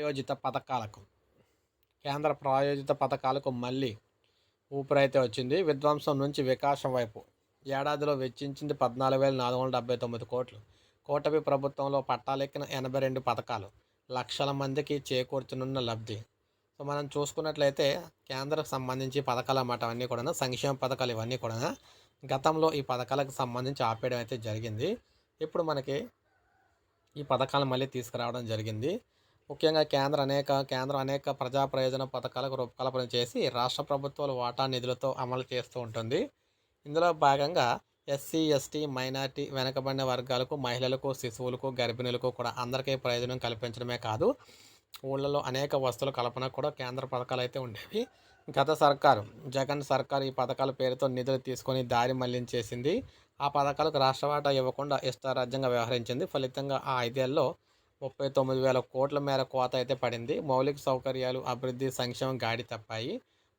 ప్రాయోజిత పథకాలకు కేంద్ర ప్రాయోజిత పథకాలకు మళ్ళీ ఊపిరైతే వచ్చింది. విధ్వంసం నుంచి వికాసం వైపు ఏడాదిలో వెచ్చించింది పద్నాలుగు వేల నాలుగు వందల డెబ్బై తొమ్మిది కోట్లు. కూటమి ప్రభుత్వంలో పట్టాలెక్కిన ఎనభై రెండు పథకాలు లక్షల మందికి చేకూర్చనున్న లబ్ధి. సో మనం చూసుకున్నట్లయితే కేంద్రకు సంబంధించి పథకాలు అన్నమాట అవన్నీ కూడా సంక్షేమ పథకాలు ఇవన్నీ కూడా గతంలో ఈ పథకాలకు సంబంధించి ఆపేయడం అయితే జరిగింది. ఇప్పుడు మనకి ఈ పథకాలు మళ్ళీ తీసుకురావడం జరిగింది. ముఖ్యంగా కేంద్ర అనేక కేంద్రం అనేక ప్రజా ప్రయోజన పథకాలకు రూపకల్పన చేసి రాష్ట్ర ప్రభుత్వాలు వాటా నిధులతో అమలు చేస్తూ ఉంటుంది. ఇందులో భాగంగా ఎస్సీ ఎస్టీ మైనార్టీ వెనకబడిన వర్గాలకు మహిళలకు శిశువులకు గర్భిణులకు కూడా అందరికీ ప్రయోజనం కల్పించడమే కాదు. ఊళ్ళలో అనేక వస్తువుల కల్పన కూడా కేంద్ర పథకాలు అయితే ఉండేవి. గత సర్కారు జగన్ సర్కార్ ఈ పథకాల పేరుతో నిధులు తీసుకొని దారి మళ్ళించేసింది. ఆ పథకాలకు రాష్ట్ర వాటా ఇవ్వకుండా ఇష్టారాజ్యంగా వ్యవహరించింది. ఫలితంగా ఆ ఐదేళ్ళలో ముప్పై తొమ్మిది వేల కోట్ల మేర కోత అయితే పడింది. మౌలిక సౌకర్యాలు అభివృద్ధి సంక్షేమం గాడి తప్పాయి.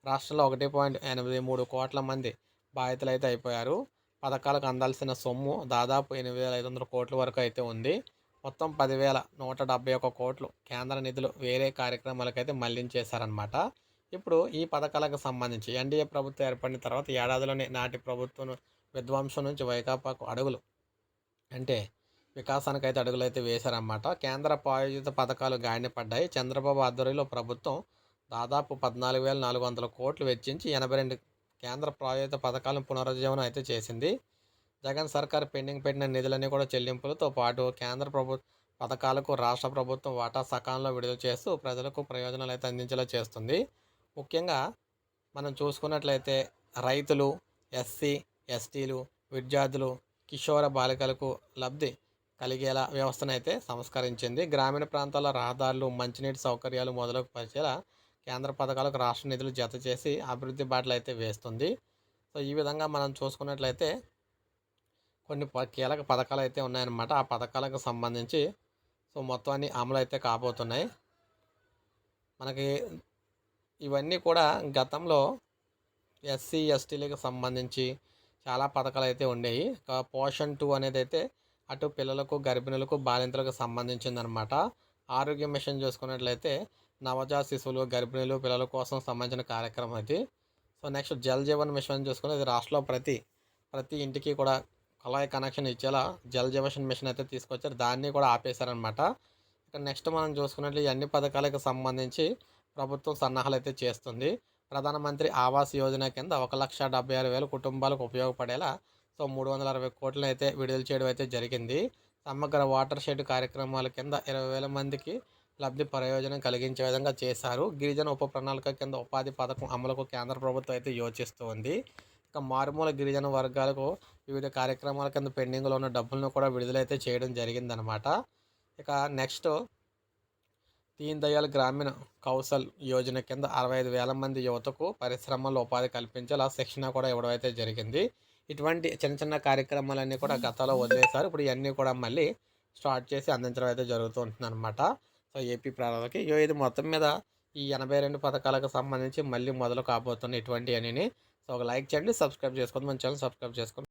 రాష్ట్రంలో ఒకటి పాయింట్ ఎనిమిది మూడు కోట్ల మంది బాధితులు అయితే అయిపోయారు. పథకాలకు అందాల్సిన సొమ్ము దాదాపు ఎనిమిది వేల ఐదు వందల కోట్ల వరకు అయితే ఉంది. మొత్తం పదివేల నూట డెబ్బై ఒక్క కోట్లు కేంద్ర నిధులు వేరే కార్యక్రమాలకైతే మళ్ళించేశారనమాట ఇప్పుడు ఈ పథకాలకు సంబంధించి ఎన్డీఏ ప్రభుత్వం ఏర్పడిన తర్వాత ఏడాదిలోనే నాటి ప్రభుత్వం విధ్వంసం నుంచి వైకాపాకు అడుగులు. అంటే వికాసానికి అయితే అడుగులైతే వేశారన్నమాట. కేంద్ర ప్రాయోజిత పథకాలు గాయపడ్డాయి చంద్రబాబు ఆధ్వర్యంలో ప్రభుత్వం దాదాపు పద్నాలుగు వేల నాలుగు వందల కోట్లు వెచ్చించి ఎనభై రెండు కేంద్ర ప్రాయోజిత పథకాలను పునరుజ్జీవనం అయితే చేసింది. జగన్ సర్కార్ పెండింగ్ పెట్టిన నిధులన్నీ కూడా చెల్లింపులతో పాటు కేంద్ర ప్రభు పథకాలకు రాష్ట్ర ప్రభుత్వం వాటా సకాలంలో విడుదల చేస్తూ ప్రజలకు ప్రయోజనాలు అయితే అందించేలా చేస్తుంది. ముఖ్యంగా మనం చూసుకున్నట్లయితే రైతులు ఎస్సీ ఎస్టీలు విద్యార్థులు కిషోర బాలికలకు లబ్ధి కలిగేలా వ్యవస్థను అయితే సంస్కరించింది. గ్రామీణ ప్రాంతాల రహదారులు మంచినీటి సౌకర్యాలు మొదలకు పరిచేలా కేంద్ర పథకాలకు రాష్ట్ర నిధులు జత చేసి అభివృద్ధి బాటలు అయితే వేస్తుంది. సో ఈ విధంగా మనం చూసుకున్నట్లయితే కొన్ని కీలక పథకాలు అయితే ఉన్నాయన్నమాట. ఆ పథకాలకు సంబంధించి సో మొత్తం అన్ని అమలు అయితే కాబోతున్నాయి. మనకి ఇవన్నీ కూడా గతంలో ఎస్సీ ఎస్టీలకు సంబంధించి చాలా పథకాలు అయితే ఉండేవి పోషన్ టూ అనేది అయితే అటు పిల్లలకు గర్భిణులకు బాలింతలకు సంబంధించిందనమాట ఆరోగ్య మిషన్ చూసుకున్నట్లయితే నవజాత శిశువులు గర్భిణులు పిల్లల కోసం సంబంధించిన కార్యక్రమం అది so next Jal Jeevan mission చూసుకుని ఇది రాష్ట్రంలో ప్రతి ప్రతి ఇంటికి కూడా కుళాయి కనెక్షన్ ఇచ్చేలా జల్ జీవన్ మిషన్ అయితే తీసుకొచ్చారు. దాన్ని కూడా ఆపేశారనమాట ఇక నెక్స్ట్ మనం చూసుకున్నట్లు అన్ని పథకాలకు సంబంధించి ప్రభుత్వం సన్నాహాలు అయితే చేస్తుంది. ప్రధానమంత్రి ఆవాస్ యోజన కింద ఒక లక్ష డెబ్బై ఆరు వేల కుటుంబాలకు ఉపయోగపడేలా మొత్తం మూడు వందల అరవై కోట్లను అయితే విడుదల చేయడం అయితే జరిగింది. సమగ్ర వాటర్ షెడ్ కార్యక్రమాల కింద ఇరవై వేల మందికి లబ్ధి ప్రయోజనం కలిగించే విధంగా చేశారు. గిరిజన ఉప ప్రణాళిక కింద ఉపాధి పథకం అమలుకు కేంద్ర ప్రభుత్వం అయితే యోచిస్తోంది. ఇక మారుమూల గిరిజన వర్గాలకు వివిధ కార్యక్రమాల కింద పెండింగ్లో ఉన్న డబ్బులను కూడా విడుదలైతే చేయడం జరిగిందనమాట ఇక నెక్స్ట్ దీన్ దయాల్ గ్రామీణ కౌశల్ యోజన కింద అరవై ఐదు వేల మంది యువతకు పరిశ్రమల్లో ఉపాధి కల్పించేలా శిక్షణ కూడా ఇవ్వడం అయితే జరిగింది. ఇటువంటి చిన్న చిన్న కార్యక్రమాలన్నీ కూడా గతంలో వదిలేశారు. ఇప్పుడు ఇవన్నీ కూడా మళ్ళీ స్టార్ట్ చేసి అందించడం అయితే జరుగుతూ అనమాట సో ఏపీ ప్రాంతాలకి ఇది మొత్తం మీద ఈ ఎనభై రెండు పథకాలకు సంబంధించి మళ్ళీ మొదలు కాబోతున్న ఇటువంటి అని సో ఒక లైక్ చేయండి సబ్స్క్రైబ్ చేసుకోండి మన ఛానల్ సబ్స్క్రైబ్ చేసుకోండి.